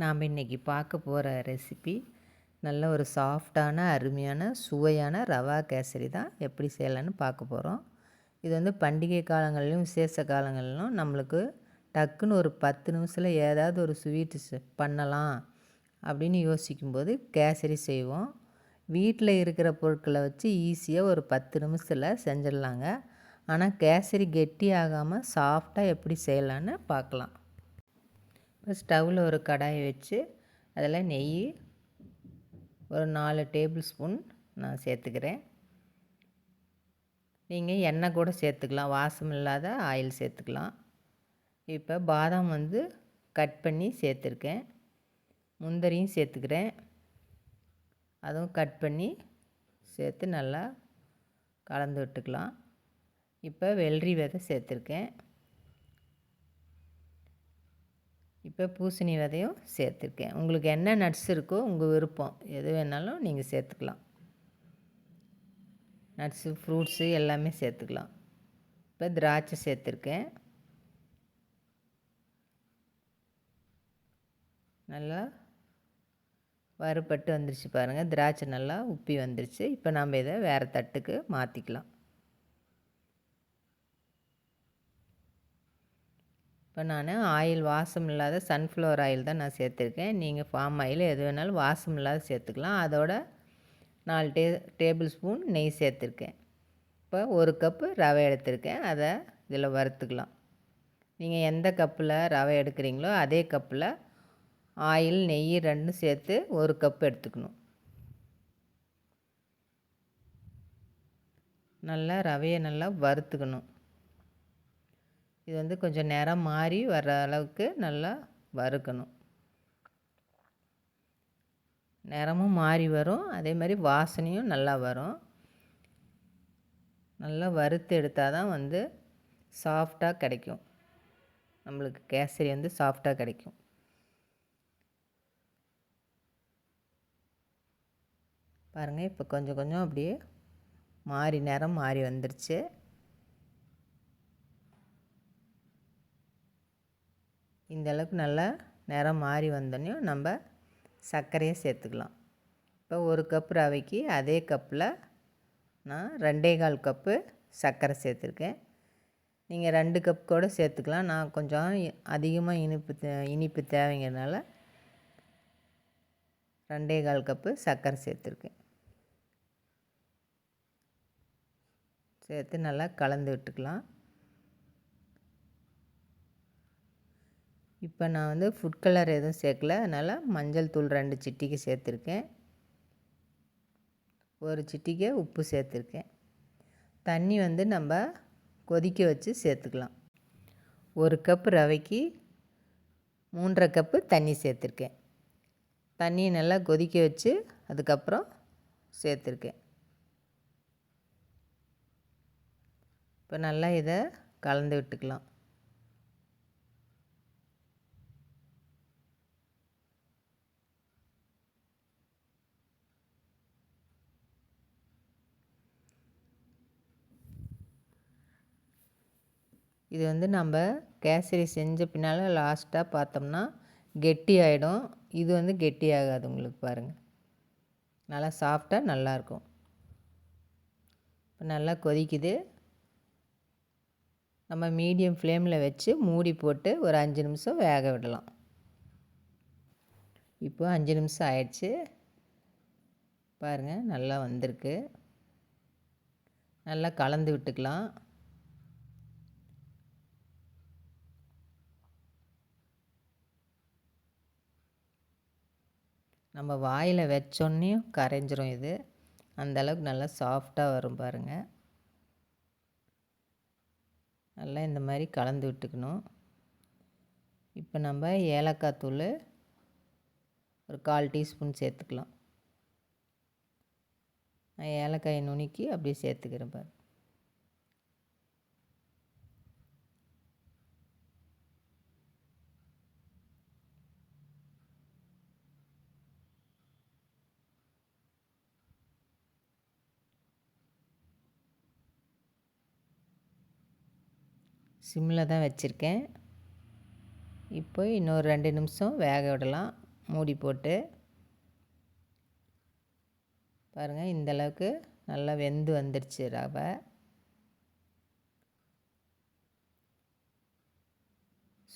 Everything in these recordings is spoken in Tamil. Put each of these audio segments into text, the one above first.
நாம் இன்றைக்கி பார்க்க போகிற ரெசிபி நல்ல ஒரு சாஃப்டான அருமையான சுவையான ரவா கேசரி தான் எப்படி செய்யலான்னு பார்க்க போகிறோம். இது வந்து பண்டிகை காலங்களிலும் விசேஷ காலங்களிலும் நம்மளுக்கு டக்குன்னு ஒரு பத்து நிமிஷத்தில் ஏதாவது ஒரு ஸ்வீட்டு பண்ணலாம் அப்படின்னு யோசிக்கும்போது கேசரி செய்வோம். வீட்டில் இருக்கிற பொருட்களை வச்சு ஈஸியாக ஒரு பத்து நிமிஷத்தில் செஞ்சிடலாங்க. ஆனால் கேசரி கெட்டி ஆகாமல் சாஃப்டாக எப்படி செய்யலான்னு பார்க்கலாம். இப்போ ஸ்டவ்வில் ஒரு கடாயை வச்சு அதில் நெய் ஒரு நாலு டேபிள் ஸ்பூன் நான் சேர்த்துக்கிறேன். நீங்கள் எண்ணெய் கூட சேர்த்துக்கலாம் வாசம் இல்லாத ஆயில் சேர்த்துக்கலாம். இப்போ பாதாம் வந்து கட் பண்ணி சேர்த்துருக்கேன். முந்தரியும் சேர்த்துக்கிறேன். அதுவும் கட் பண்ணி சேர்த்து நல்லா கலந்து விட்டுக்கலாம். இப்போ வெள்ளரி விதை சேர்த்துருக்கேன். இப்போ பூசணி விதையும் சேர்த்துருக்கேன். உங்களுக்கு என்ன நட்ஸ் இருக்கோ உங்கள் விருப்பம். எது வேணாலும் நீங்கள் சேர்த்துக்கலாம். நட்ஸு ஃப்ரூட்ஸு எல்லாமே சேர்த்துக்கலாம். இப்போ திராட்சை சேர்த்துருக்கேன். நல்லா வறுபட்டு வந்துருச்சு பாருங்கள் திராட்சை நல்லா உப்பி வந்துருச்சு. இப்போ நம்ம இதை வேறு தட்டுக்கு மாற்றிக்கலாம் இப்போ நான் ஆயில் வாசம் இல்லாத சன்ஃப்ளவர் ஆயில் தான் நான் சேர்த்துருக்கேன். நீங்கள் ஃபார்ம் ஆயில் எது வேணாலும் வாசம் இல்லாத சேர்த்துக்கலாம். அதோட நாலு டே டேபிள் ஸ்பூன் நெய் சேர்த்துருக்கேன். இப்போ ஒரு கப்பு ரவை எடுத்திருக்கேன். அதை இதில் வறுத்துக்கலாம். நீங்கள் எந்த கப்பில் ரவை எடுக்கிறீங்களோ அதே கப்பில் ஆயில் நெய் ரெண்டும் சேர்த்து ஒரு கப் எடுத்துக்கணும். நல்லா ரவையை நல்லா வறுத்துக்கணும். இது வந்து கொஞ்சம் நிறம் மாறி வர்ற அளவுக்கு நல்லா வறுக்கணும். நிறமும் மாறி வரும். அதே மாதிரி வாசனையும் நல்லா வரும். நல்லா வறுத்து எடுத்தால் தான் வந்து சாஃப்டாக கிடைக்கும். நம்மளுக்கு கேசரி வந்து சாஃப்டாக கிடைக்கும். பாருங்கள் இப்போ கொஞ்சம் கொஞ்சம் அப்படியே மாறி நிறம் மாறி வந்துருச்சு. இந்தளவுக்கு நல்லா நிறம் மாறி வந்தோடனே நம்ம சர்க்கரையை சேர்த்துக்கலாம். இப்போ ஒரு கப் ரவைக்கு அதே கப்பில் நான் ரெண்டே கால் கப்பு சர்க்கரை சேர்த்துருக்கேன். நீங்கள் ரெண்டு கப் கூட சேர்த்துக்கலாம். நான் கொஞ்சம் அதிகமாக இனிப்பு இனிப்பு தேவைங்கிறதுனால ரெண்டே கால் கப்பு சர்க்கரை சேர்த்துருக்கேன். சேர்த்து நல்லா கலந்து விட்டுக்கலாம். இப்போ நான் வந்து ஃபுட் கலர் எதுவும் சேர்க்கல. அதனால் மஞ்சள் தூள் ரெண்டு சிட்டிக்கு சேர்த்துருக்கேன். ஒரு சிட்டிக்கு உப்பு சேர்த்துருக்கேன். தண்ணி வந்து நம்ம கொதிக்க வச்சு சேர்த்துக்கலாம். ஒரு கப் ரவைக்கு மூன்றரை கப்பு தண்ணி சேர்த்துருக்கேன். தண்ணியை நல்லா கொதிக்க வச்சு அதுக்கப்புறம் சேர்த்துருக்கேன். இப்போ நல்லா இதை கலந்து விட்டுக்கலாம். இது வந்து நம்ம கேசரி செஞ்ச பின்னால் லாஸ்ட்டாக பார்த்தோம்னா கெட்டி ஆகிடும் இது வந்து கெட்டி ஆகாது உங்களுக்கு பாருங்கள் நல்லா சாஃப்டாக நல்லாயிருக்கும் இப்போ நல்லா கொதிக்குது. நம்ம மீடியம் ஃப்ளேமில் வச்சு மூடி போட்டு ஒரு அஞ்சு நிமிஷம் வேக விடலாம். இப்போ அஞ்சு நிமிஷம் ஆயிடுச்சு. பாருங்கள் நல்லா வந்திருக்கு. நல்லா கலந்து விட்டுக்கலாம். நம்ம வாயில் வச்சோன்னையும் கரைஞ்சிரும் இது. அந்தளவுக்கு நல்லா சாஃப்டாக வரும் பாருங்கள் நல்லா இந்த மாதிரி கலந்து விட்டுக்கணும். இப்போ நம்ம ஏலக்காய் தூள் ஒரு கால் டீஸ்பூன் சேர்த்துக்கலாம். நான் ஏலக்காயை நுணுக்கி அப்படியே சேர்த்துக்கிறேன் பாரு சிம்மில் தான் வச்சுருக்கேன். இப்போ இன்னொரு ரெண்டு நிமிஷம் வேக விடலாம். மூடி போட்டு. பாருங்கள் இந்தளவுக்கு நல்லா வெந்து வந்துடுச்சு ரவை.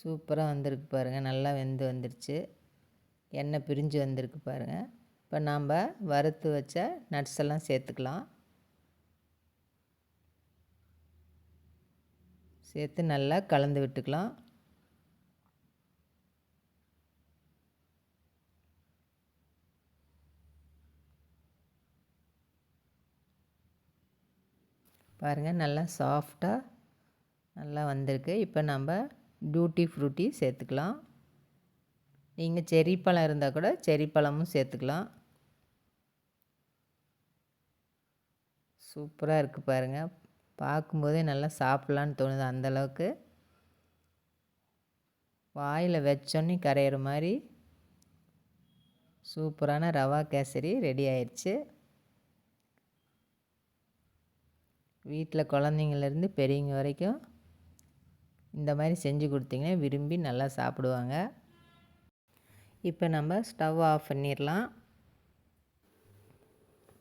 சூப்பராக வந்திருக்கு பாருங்கள் நல்லா வெந்து வந்துடுச்சு எண்ணெய் பிரிஞ்சு வந்திருக்கு பாருங்கள் இப்போ நாம் வறுத்து வச்ச நட்ஸ் எல்லாம் சேர்த்துக்கலாம். சேர்த்து நல்லா கலந்து விட்டுக்கலாம். பாருங்கள் நல்லா சாஃப்டாக நல்லா வந்திருக்கு. இப்போ நம்ம டியூட்டி ஃப்ரூட்டி சேர்த்துக்கலாம். நீங்கள் செரி பழம் இருந்தால் கூட செரி பழமும் சேர்த்துக்கலாம். சூப்பராக இருக்குது பாருங்கள் பார்க்கும்போதே நல்லா சாப்பிட்லான்னு தோணுது அந்தளவுக்கு வாயில் வச்சோன்னே கரையிற மாதிரி சூப்பரான ரவா கேசரி ரெடி ஆயிடுச்சு வீட்டில் குழந்தைங்கள்லேருந்து பெரியவங்க வரைக்கும் இந்த மாதிரி செஞ்சு கொடுத்தீங்கன்னா விரும்பி நல்லா சாப்பிடுவாங்க. இப்போ நம்ம ஸ்டவ் ஆஃப் பண்ணிடலாம்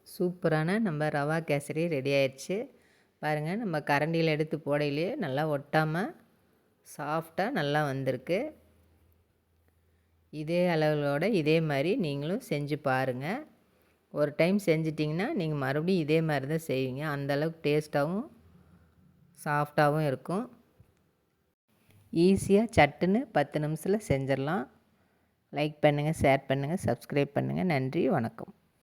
சூப்பரான நம்ம ரவா கேசரி ரெடி ஆயிடுச்சு பாருங்கள் நம்ம கரண்டியில் எடுத்து போடையிலே நல்லா ஒட்டாமல் சாஃப்டாக நல்லா வந்திருக்கு. இதே அளவுகளோடு இதே மாதிரி நீங்களும் செஞ்சு பாருங்கள் ஒரு டைம் செஞ்சிட்டிங்கன்னா நீங்கள் மறுபடியும் இதே மாதிரி தான் செய்வீங்க. அந்தளவுக்கு டேஸ்ட்டாகவும் சாஃப்டாகவும் இருக்கும். ஈஸியாக சட்டுன்னு பத்து நிமிஷத்தில் செஞ்சிடலாம். லைக் பண்ணுங்கள் ஷேர் பண்ணுங்கள் சப்ஸ்கிரைப் பண்ணுங்கள் நன்றி வணக்கம்.